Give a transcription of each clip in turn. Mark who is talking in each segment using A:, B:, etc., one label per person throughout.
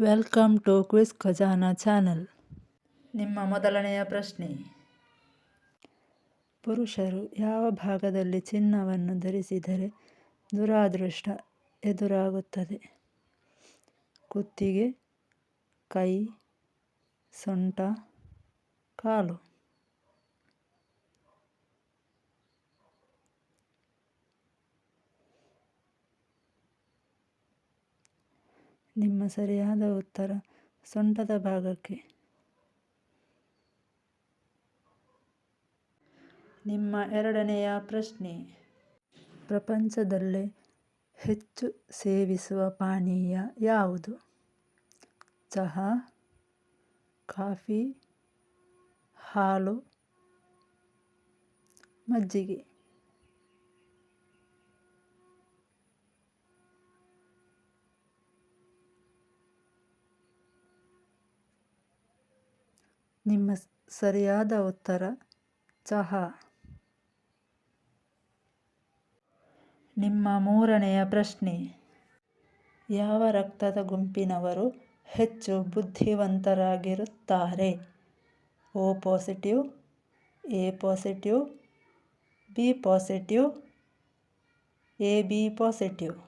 A: Welcome to quiz Khazana channel ನಿಮ್ಮ ಮೊದಲನೆಯ ಪ್ರಶ್ನೆ. ಪುರುಷರು ಯಾವ ಭಾಗದಲ್ಲಿ ಚಿನ್ನವನ್ನು ಧರಿಸಿದರೆ ದುರಾದೃಷ್ಟ ಎದುರಾಗುತ್ತದೆ? ಕುತ್ತಿಗೆ ಕೈ ಸೊಂಟ ಕಾಲು. ನಿಮ್ಮ ಸರಿಯಾದ ಉತ್ತರ ಸೊಂಟದ ಭಾಗಕ್ಕೆ. ನಿಮ್ಮ ಎರಡನೆಯ ಪ್ರಶ್ನೆ. ಪ್ರಪಂಚದಲ್ಲೇ ಹೆಚ್ಚು ಸೇವಿಸುವ ಪಾನೀಯ ಯಾವುದು? ಚಹಾ, ಕಾಫಿ, ಹಾಲು, ಮಜ್ಜಿಗೆ. ನಿಮ್ಮ ಸರಿಯಾದ ಉತ್ತರ, ಚಹಾ. ನಿಮ್ಮ ಮೂರನೆಯ ಪ್ರಶ್ನೆ. ಯಾವ ರಕ್ತದ ಗುಂಪಿನವರು ಹೆಚ್ಚು ಬುದ್ಧಿವಂತರಾಗಿರುತ್ತಾರೆ? O positive, A positive, B positive, A B positive?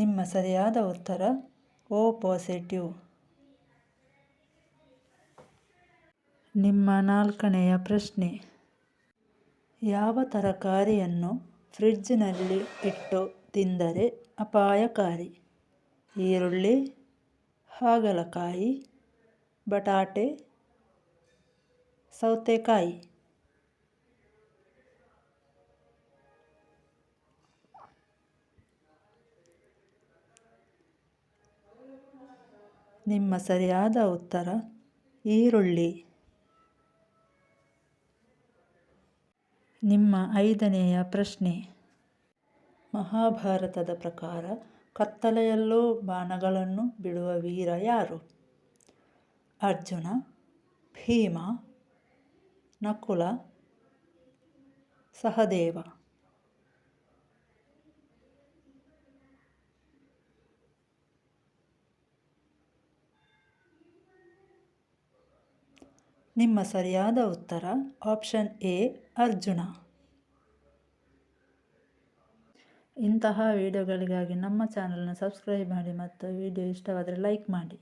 A: ನಿಮ್ಮ ಸರಿಯಾದ ಉತ್ತರ, ಓ ಪಾಸಿಟಿವ್. ನಿಮ್ಮ ನಾಲ್ಕನೆಯ ಪ್ರಶ್ನೆ. ಯಾವ ತರಕಾರಿಯನ್ನು ಫ್ರಿಡ್ಜ್ನಲ್ಲಿ ಇಟ್ಟು ತಿಂದರೆ ಅಪಾಯಕಾರಿ? ಈರುಳ್ಳಿ, ಹಾಗಲಕಾಯಿ, ಬಟಾಟೆ, ಸೌತೆಕಾಯಿ. ನಿಮ್ಮ ಸರಿಯಾದ ಉತ್ತರ, ಈರುಳ್ಳಿ. ನಿಮ್ಮ ಐದನೆಯ ಪ್ರಶ್ನೆ. ಮಹಾಭಾರತದ ಪ್ರಕಾರ ಕತ್ತಲೆಯಲ್ಲೂ ಬಾಣಗಳನ್ನು ಬಿಡುವ ವೀರ ಯಾರು? ಅರ್ಜುನ, ಭೀಮ, ನಕುಲ, ಸಹದೇವ. ನಿಮ್ಮ ಸರಿಯಾದ ಉತ್ತರ, ಆಪ್ಷನ್ ಎ, ಅರ್ಜುನ. ಇಂತಹ ವಿಡಿಯೋಗಳಿಗಾಗಿ ನಮ್ಮ ಚಾನಲ್ನ ಸಬ್ಸ್ಕ್ರೈಬ್ ಮಾಡಿ ಮತ್ತು ವಿಡಿಯೋ ಇಷ್ಟವಾದರೆ ಲೈಕ್ ಮಾಡಿ.